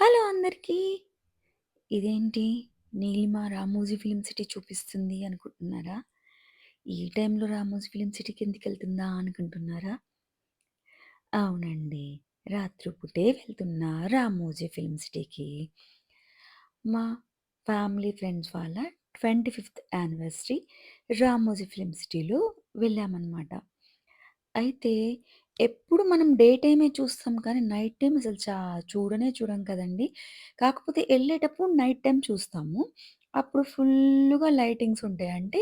Hello అందరికీ. ఇదేంటి Neelima 'Ramoji film city' చూపిస్తుంది అనుకుంటున్నారా? ఈ టైంలో 'రామోజీ ఫిల్మ్ సిటీకి' ఎందుకెళ్తుందా అనుకుంటున్నారా? అవునండి. రాత్రిపూటే వెళ్తున్నా 'రామోజీ ఫిలిం సిటీకి'. మా ఫ్యామిలీ ఫ్రెండ్స్ వాళ్ళ 25థ్ యానివర్సరీ 'రామోజీ ఫిలిం సిటీలో' వెళ్ళామనమాట. అయితే ఎప్పుడు మనం డే టైమే చూస్తాం కానీ నైట్ టైం అసలు చా చూడనే చూడం కదండీ! కాకపోతే ఎళ్ళేటప్పుడు నైట్ టైమ్ చూస్తాము. అప్పుడు ఫుల్లుగా లైటింగ్స్ ఉంటాయి. అంటే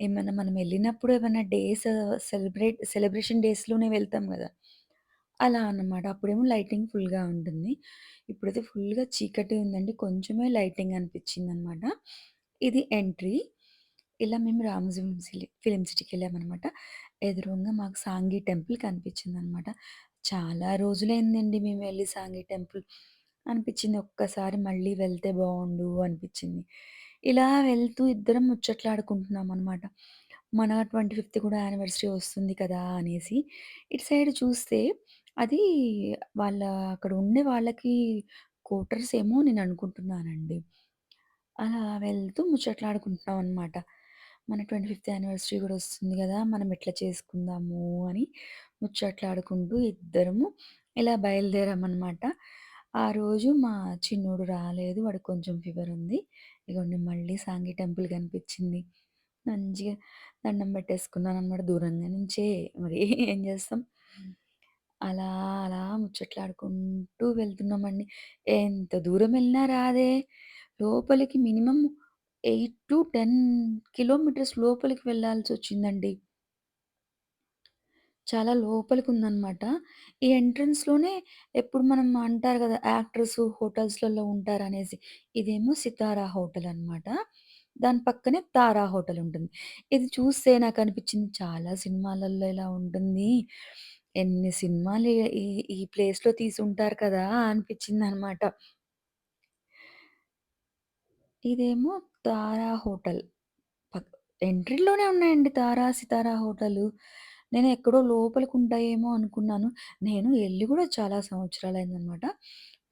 ఏమన్నా మనం ఎళ్ళినప్పుడు ఏమన్నా డేస్ సెలబ్రేట్ సెలబ్రేషన్ డేస్‌లోనే వెళ్తాం గదా! అలా అన్నమాట. అప్పుడేమో లైటింగ్ ఫుల్‌గా ఉంటుంది. ఇప్పుడైతే ఫుల్‌గా చీకటి ఉందండి. కొంచెమే లైటింగ్ అనిపించిందనమాట. ఇది ఎంట్రీ. ఇలా మేము 'రామోజీ ఫిల్మ్ సిలి ఫిల్మ్ సిటీకెళ్ళామనమాట. ఎదురుంగా మాకు సాంగీ టెంపుల్ కనిపించిందనమాట. చాలా రోజులైందండి మేము వెళ్ళి సాంగీ టెంపుల్ అనిపించింది. ఒక్కసారి మళ్ళీ వెళ్తే బావుండు అనిపించింది. ఇలా వెళ్తూ ఇద్దరం ముచ్చట్లాడుకుంటున్నామనమాట. మన 25థ్ కూడా యానివర్సరీ వస్తుంది కదా! అనేసి. ఇటు సైడ్ చూస్తే అది వాళ్ళ అక్కడ ఉండే వాళ్ళకి క్వార్టర్స్ ఏమో నేను అనుకుంటున్నానండి. అలా వెళ్తూ ముచ్చట్లాడుకుంటున్నాం అనమాట. మన 25థ్ యానివర్సరీ గూడా వస్తుంది గదా! మనం ఎట్లా చేసుకుందాము అని ముచ్చట్లాడుకుంటూ ఇద్దరము ఇలా బయలుదేరామనమాట. ఆ రోజు మా చిన్నోడు రాలేదు. వాడికి కొంచెం ఫీవర్ ఉంది. ఇగోండి మళ్ళీ సాంఘి టెంపుల్ కనిపించింది. మంచిగా దండం పెట్టేసుకున్నాననమాట దూరంగా నుంచే. మరి ఏం చేస్తాం? అలా అలా ముచ్చట్లాడుకుంటూ వెళ్తున్నామండి. ఎంత దూరం ఎళ్ళినా రాదే. లోపలికి మినిమమ్ 8-10 కిలోమీటర్స్ లోపలికి వెళ్ళాల్సొచ్చిందండి. చాలా లోపలికుందనమాట. ఈ ఎంట్రన్స్‌లోనే ఎప్పుడు మనం అంటారు గదా! యాక్టర్స్ హోటల్స్‌లలో ఉంటారనేసి. ఇదేమో 'సితారా హోటల్' అనమాట. దాని పక్కనే 'తారా హోటల్' ఉంటుంది. ఇది చూస్తే నాకనిపించింది చాలా సినిమాలలో ఇలా ఉంటుంది. ఎన్ని సినిమాలు ఈ ఈ ప్లేస్‌లో తీసుంటారు కదా! అనిపించిందనమాట. ఇదేమో 'తారా హోటల్' పక్ ఎంట్రీలోనే ఉన్నాయండి 'తారా, సితారా హోటలు.' నేను ఎక్కడో లోపలికుంటాయేమో అనుకున్నాను. నేను ఎళ్ళి గూడా చాలా సంవత్సరాలయిందనమాట.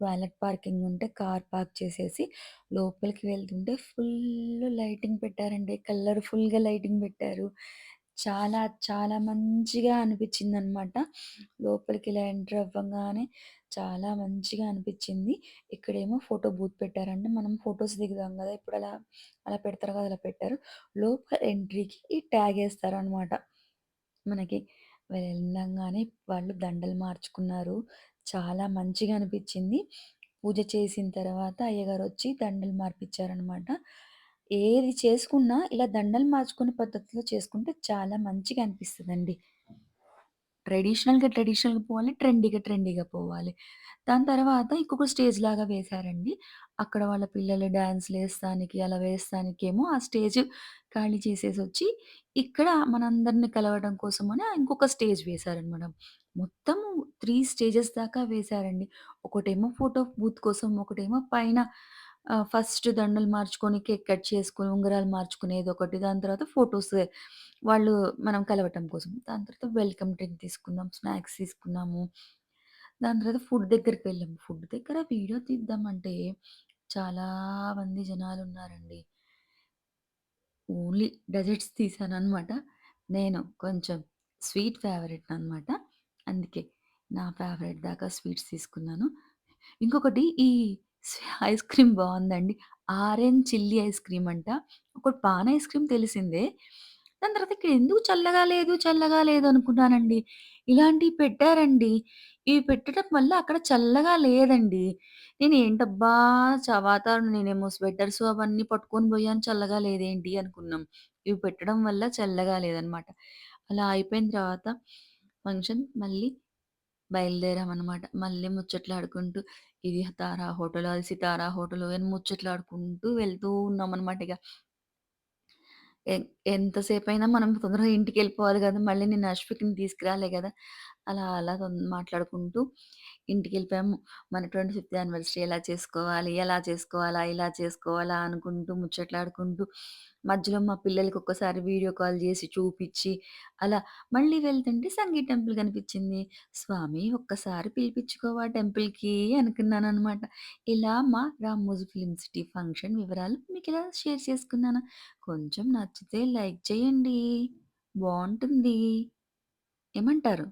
వాలెట్ పార్కింగ్ ఉంటే కార్ పార్క్ చేసేసి లోపలికి వెళ్తుంటే ఫుల్లు లైటింగ్ పెట్టారండి. కలర్‌ఫుల్‌గా లైటింగ్ పెట్టారు. చాలా చాలా మంచిగా అనిపించిందనమాట. లోపలికి ఇలా ఎంటర్ అవ్వంగానే చాలా మంచిగా అనిపించింది. ఇక్కడేమో ఫోటో బూత్ పెట్టారండి. మనం ఫోటోస్ దిగుదాం గదా! ఇప్పుడు అలా, అలా పెడతారు కదా! అలా పెట్టారు. లోపల ఎంట్రీకి ఈ ట్యాగేస్తారనమాట. మనకి వెళ్ళంగానే వాళ్ళు దండలు మార్చుకున్నారు. చాలా మంచిగా అనిపించింది. పూజ చేసిన తర్వాత అయ్యగారొచ్చి దండలు మార్పిచ్చారనమాట. ఏది చేసుకున్నా ఇలా దండలు మార్చుకునే పద్ధతిలో చేసుకుంటే చాలా మంచిగా అనిపిస్తుందండి ట్రెడిషనల్‌గా ట్రెడిషనల్‌గా పోవాలి. ట్రెండీగా ట్రెండీగా పోవాలి. దాని తర్వాత ఇంకొక స్టేజ్ లాగా వేశారండి. అక్కడ వాళ్ళ పిల్లలు డ్యాన్స్లు వేస్తానికి అలా వేస్తానికేమో ఆ స్టేజ్ ఖాళీ చేసేసి వచ్చి ఇక్కడ మనందరిని కలవడం కోసమని ఇంకొక స్టేజ్ వేశారనమాట. మొత్తం త్రీ స్టేజెస్ దాకా వేశారండి. ఒకటేమో ఫోటో బూత్ కోసం, ఒకటేమో పైన ఫస్ట్ దండలు మార్చుకొని, కేక్ కట్ చేసుకొని, ఉంగరాలు మార్చుకునేదొకటి. దాని తర్వాత ఫోటోస్ వాళ్ళు మనం కలవటం కోసం. దాని తర్వాత వెల్కమ్ డ్రింక్ తీసుకున్నాం. స్నాక్స్ తీసుకున్నాము. దాని తర్వాత ఫుడ్ దగ్గరికి వెళ్ళాము. ఫుడ్ దగ్గర వీడియో తీద్దామంటే చాలా మంది జనాలున్నారండి. Only desserts తీశాననమాట. నేను కొంచెం స్వీట్ ఫేవరెట్ అనమాట. అందుకే నా ఫేవరెట్ దాకా స్వీట్స్ తీసుకున్నాను. ఇంకొకటి ఈ ఐస్ క్రీమ్ బావుందండి. ఆరెంజ్ చిల్లీ ఐస్ క్రీమ్ అంట. ఒకటి పాన్ ఐస్ క్రీమ్ తెలిసిందే. దాని తర్వాత ఇక్కడ ఎందుకు చల్లగా లేదు, చల్లగా లేదు అనుకున్నానండి. ఇలాంటివి పెట్టారండి. ఇవి పెట్టడం వల్ల అక్కడ చల్లగా లేదండి. నేను ఏంటబ్బా! చ వాతావరణం నేనేమో స్వెటర్స్ అవన్నీ పట్టుకొని పోయాను చల్లగా లేదేంటి అనుకున్నాం. ఇవి పెట్టడం వల్ల చల్లగా లేదనమాట. అలా అయిపోయిన తర్వాత ఫంక్షన్ మళ్ళీ బయలుదేరామనమాట. మళ్ళీ ముచ్చట్లాడుకుంటూ ఇది తారా హోటల్, అది సితారా హోటలు అని ముచ్చట్లాడుకుంటూ వెళ్తూ ఉన్నామనమాట ఇగ. ఎ ఎంతసేపైనా మనం తొందరగా ఇంటికెళ్ళిపోవాలి గదా! మళ్ళీ నేను అశ్విక్‌ని తీసుకురాలే గదా! అలా అలా మాట్లాడుకుంటూ మాట్లాడుకుంటూ ఇంటికెళ్ళిపోయాము. మన 25థ్ యానివర్సరీ ఎలా చేసుకోవాలి? ఎలా చేసుకోవాలా? ఇలా చేసుకోవాలా? అనుకుంటూ ముచ్చట్లాడుకుంటూ మధ్యలో మా పిల్లలకి ఒక్కసారి వీడియో కాల్ చేసి చూపిచ్చి అలా మళ్ళీ వెళ్తుంటే సంగీ టెంపుల్ కనిపిచ్చింది. స్వామి ఒక్కసారి పిలిపించుకోవా టెంపుల్‌కి అనుకున్నాననమాట. ఇలా మా రామోజీ ఫిల్మ్ సిటీ ఫంక్షన్ వివరాలు మీకిలా షేర్ చేసుకున్నాను. కొంచెం నచ్చితే లైక్ చేయండి. బావుంటుంది. ఏమంటారు?